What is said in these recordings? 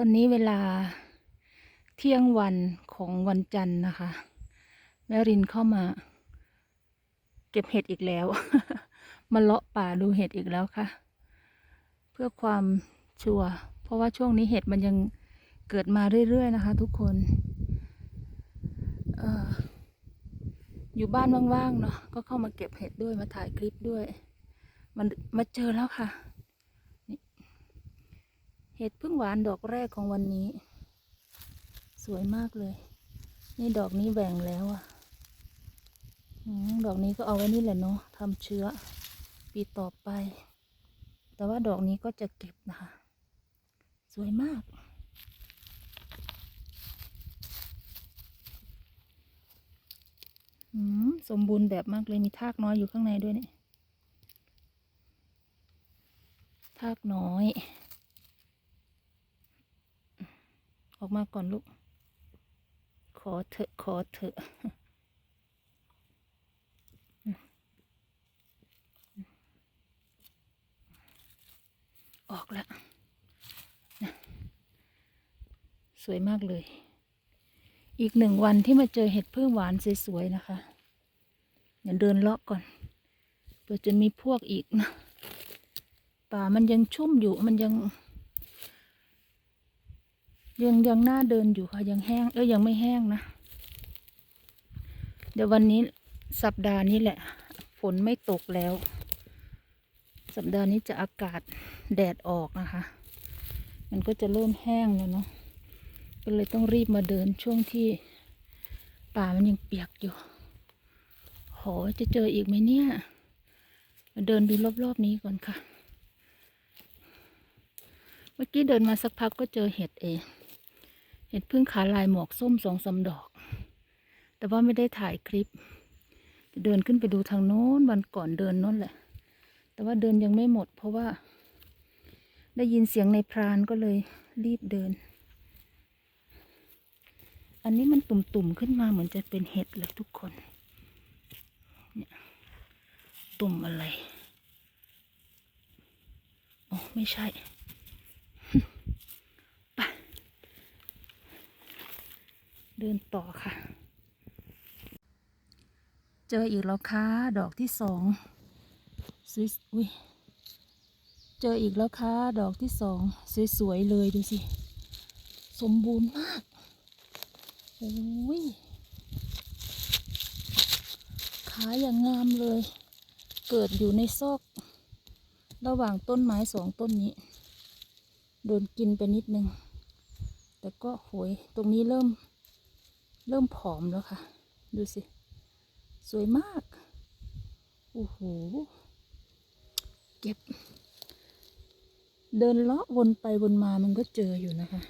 ตอนนี้เวลาเที่ยงวันของวันจันทร์นะคะ แม่รินเข้ามา เก็บเห็ดอีกแล้ว มาเลาะป่าดูเห็ดอีกแล้วค่ะ เพื่อความชัวร์เพราะว่าช่วงนี้เห็ดมันยังเกิดมาเรื่อยๆนะคะ ทุกคนอออยู่บ้านว่างๆเนาะก็เข้ามาเก็บเห็ดด้วยมาถ่ายคลิปด้วย มันมาเจอแล้วค่ะ เห็ดพึ่งหวานดอกแรกของวันนี้ สวยมากเลย นี่ดอกนี้แหว่งแล้วอะดอกนี้ก็เอาไว้นี่แหละเนาะทำเชื้อ ปีต่อไป แต่ว่าดอกนี้ก็จะเก็บนะคะ สวยมากสมบูรณ์แบบมากเลยมีทากน้อยอยู่ข้างในด้วยเนี่ย ทากน้อย ออกมาก่อนลูก ขอเถอะขอเถอะออกแล้วสวยมากเลย อีกหนึ่งวันที่มาเจอเห็ดพึ่งหวานสวยๆนะคะอย่าเดินเลาะก่อนเผื่อจะมีพวกอีกนะ ป่ามันยังชุ่มอยู่มันยัง ยังยังน่าเดินอยู่ค่ะยังแห้งเอ้ยยังไม่แห้งนะ เดี๋ยววันนี้สัปดาห์นี้แหละ ฝนไม่ตกแล้ว สัปดาห์นี้จะอากาศแดดออกนะคะ มันก็จะเริ่มแห้งแล้วเนาะก็เลยต้องรีบมาเดินช่วงที่ป่ามันยังเปียกอยู่โหจะเจออีกไหมเนี่ยมาเดินดูรอบๆนี้ก่อนค่ะ เมื่อกี้เดินมาสักพักก็เจอเห็ดเอง เห็ดพึ่งขาลายหมวกส้มสองสามดอก แต่ว่าไม่ได้ถ่ายคลิปจะเดินขึ้นไปดูทางโน้นวันก่อนเดินโน้นแหละ แต่ว่าเดินยังไม่หมด เพราะว่า ได้ยินเสียงในพรานก็เลยรีบเดิน อันนี้มันตุ่มๆขึ้นมาเหมือนจะเป็นเห็ดเลยทุกคนเนี่ยตุ่มอะไร อ๋อ ไม่ใช่ ไป เดินต่อค่ะ เจออีกแล้วค่ะดอกที่สองสวยอุ้ยเจออีกแล้วค่ะดอกที่สองสวยๆเลยดูสิ สมบูรณ์มากโอ้ยขาอย่างงามเลย เกิดอยู่ในซอก ระหว่างต้นไม้สองต้นนี้ โดนกินไปนิดนึง แต่ก็โหยตรงนี้เริ่ม เริ่มผอมแล้วค่ะ ดูสิ สวยมาก โอ้โห เก็บ เดินเลาะวนไปวนมามันก็เจออยู่นะคะ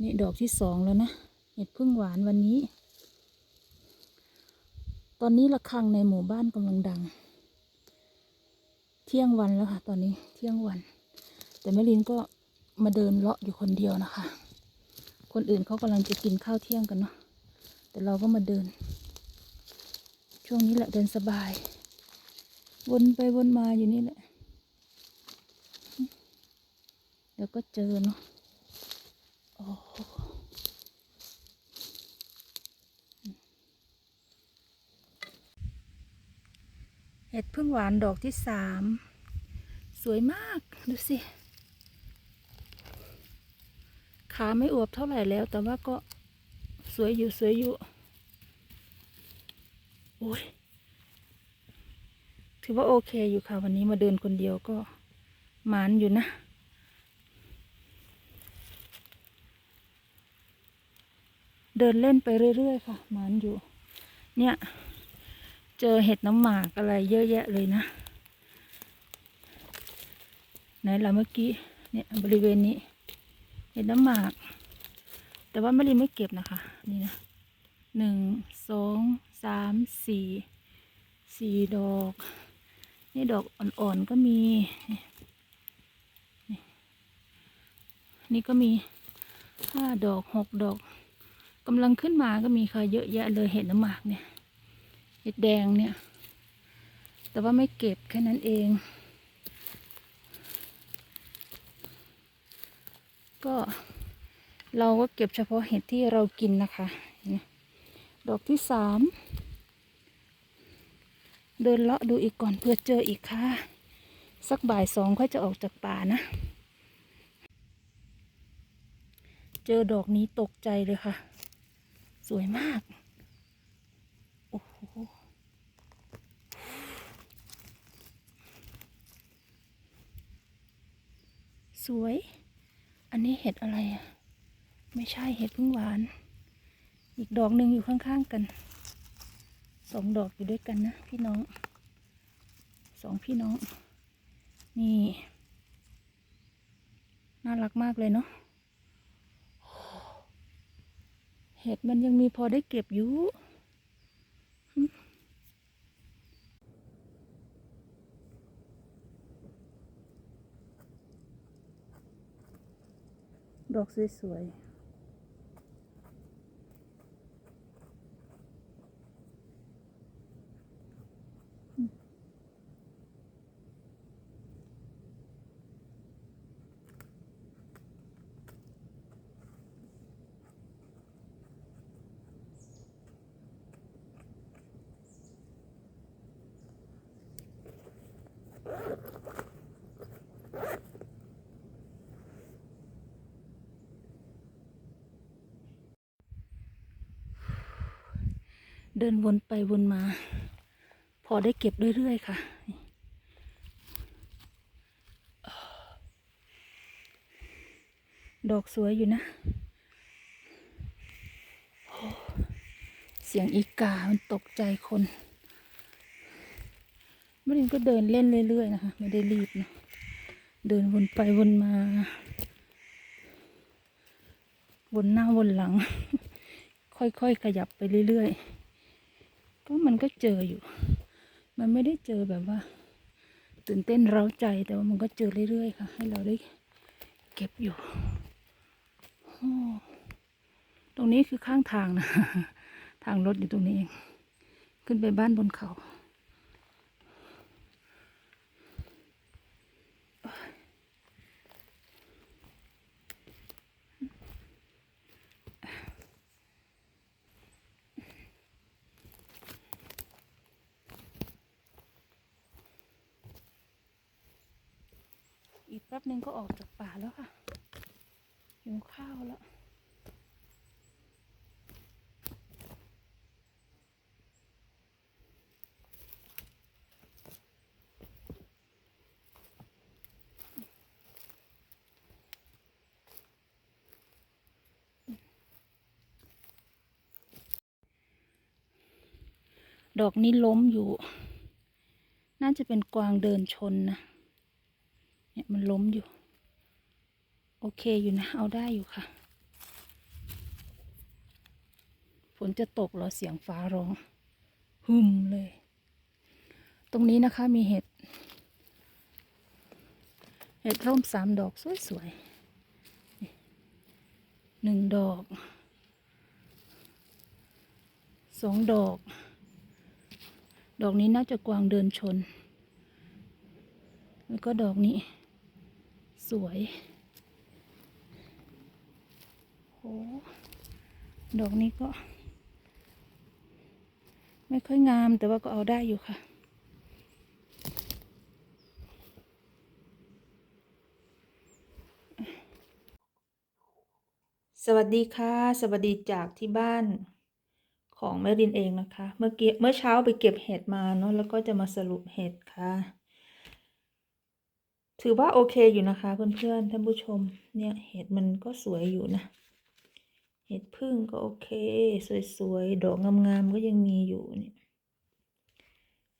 นี่ดอกที่สองแล้วนะ เห็ดพึ่งหวานวันนี้ ตอนนี้ระฆังในหมู่บ้านกำลังดัง เที่ยงวันแล้วค่ะ ตอนนี้เที่ยงวัน แต่แม่ลินก็มาเดินเลาะอยู่คนเดียวนะคะ คนอื่นเขากำลังจะกินข้าวเที่ยงกันเนาะแต่เราก็มาเดิน ช่วงนี้แหละเดินสบาย วนไปวนมาอยู่นี่แหละเดี๋ยวก็เจอเนาะโอ้เห็ดพึ่งหวานดอกที่สาม สวยมาก ดูสิ ขาไม่อวบเท่าไหร่แล้ว แต่ว่าก็สวยอยู่สวยอยู่ โอ้ย ถือว่าโอเคอยู่ค่ะ วันนี้มาเดินคนเดียวก็หมานอยู่นะ เดินเล่นไปเรื่อยๆค่ะหมานอยู่ เนี่ย เจอเห็ดน้ำหมากอะไรเยอะแยะเลยนะไหนล่ะเมื่อกี้เนี่ยบริเวณนี้ เห็ดน้ำหมาก แต่ว่าไม่รีไม่เก็บนะคะ นี่นะหนึ่งสองสามสี่สี่ดอก นี่ดอกอ่อนๆก็มีนี่นี่นี่ก็มีห้าดอกหกดอกกำลังขึ้นมาก็มีค่ะเยอะแยะเลยเห็ดน้ำหมากเนี่ยเห็ดแดงเนี่ย แต่ว่าไม่เก็บแค่นั้นเอง ก็เราก็เก็บเฉพาะเห็ดที่เรากินนะคะ ดอกที่สามเดินเลาะดูอีกก่อนเพื่อเจออีกค่ะ สักบ่ายสองค่อยจะออกจากป่านะ เจอดอกนี้ตกใจเลยค่ะ สวยมาก โอ้โห สวย นนี้เห็ดอะไรอะ ไม่ใช่เห็ดพึ่งหวาน อีกดอกหนึ่งอยู่ข้างๆกัน สองดอกอยู่ด้วยกันนะพี่น้อง สองพี่น้อง นี่ น่ารักมากเลยเนาะ เห็ดมันยังมีพอได้เก็บอยู่ ดอกสวยๆ เดินวนไปวนมา พอได้เก็บเรื่อย ๆ ค่ะ ดอกสวยอยู่นะ เสียงอีกา มันตกใจคนม่ได้ก็เดินเล่นเรื่อย ๆ นะคะ ไม่ได้รีบนะ เดินวนไปวนมา วนหน้าวนหลัง ค่อย ๆ ขยับไปเรื่อย ๆ ก็มันก็เจออยู่ มันไม่ได้เจอแบบว่า ตื่นเต้นเร้าใจแต่ว่ามันก็เจอเรื่อยๆค่ะ ให้เราได้เก็บอยู่โอ้ตรงนี้คือข้างทางนะ ทางรถอยู่ตรงนี้เอง ขึ้นไปบ้านบนเขา แป๊บนึงก็ออกจากป่าแล้วค่ะหิวข้าวแล้วดอกนี้ล้มอยู่ น่าจะเป็นกวางเดินชนนะ เนี่ยมันล้มอยู่ โอเคอยู่นะ เอาได้อยู่ค่ะ ฝนจะตกเหรอเสียงฟ้าร้องหึมเลย ตรงนี้นะคะมีเห็ด เห็ดร่มสามดอกสวยๆหนึ่งดอกสองดอก ดอกนี้น่าจะกวางเดินชน แล้วก็ดอกนี้ สวยโหดอกนี้ก็ ไม่ค่อยงามแต่ว่าก็เอาได้อยู่ค่ะ สวัสดีค่ะ สวัสดีจากที่บ้านของแม่รินเองนะคะ เมื่อกี้เมื่อเช้าไปเก็บเห็ดมาเนาะแล้วก็จะมาสรุปเห็ดค่ะ ถือว่าโอเคอยู่นะคะเพื่อนๆท่านผู้ชม เนี่ยเห็ดมันก็สวยอยู่นะ เห็ดพึ่งก็โอเค สวยๆ ดอกงามๆก็ยังมีอยู่เนี่ย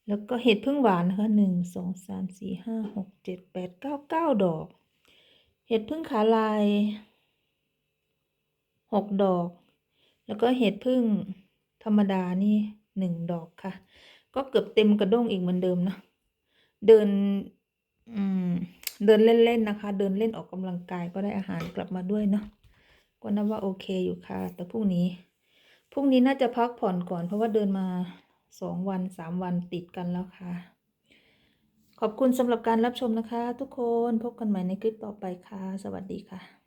แล้วก็เห็ดพึ่งหวานนะคะหนึ่งสองสามสี่ห้าหกเจ็ดแปดเก้าเก้าดอก เห็ดพึ่งขาลายหกดอก แล้วก็เห็ดพึ่งธรรมดานี่หนึ่งดอกค่ะ ก็เกือบเต็มกระด้งอีกเหมือนเดิมนะเดิน อืม เดินเล่นๆนะคะ เดินเล่นออกกำลังกายก็ได้อาหารกลับมาด้วยเนาะก็นับว่าโอเคอยู่ค่ะ แต่พรุ่งนี้พรุ่งนี้น่าจะพักผ่อนก่อนเพราะว่าเดินมาสองวันสามวันติดกันแล้วค่ะ ขอบคุณสำหรับการรับชมนะคะ ทุกคนพบกันใหม่ในคลิปต่อไปค่ะ สวัสดีค่ะ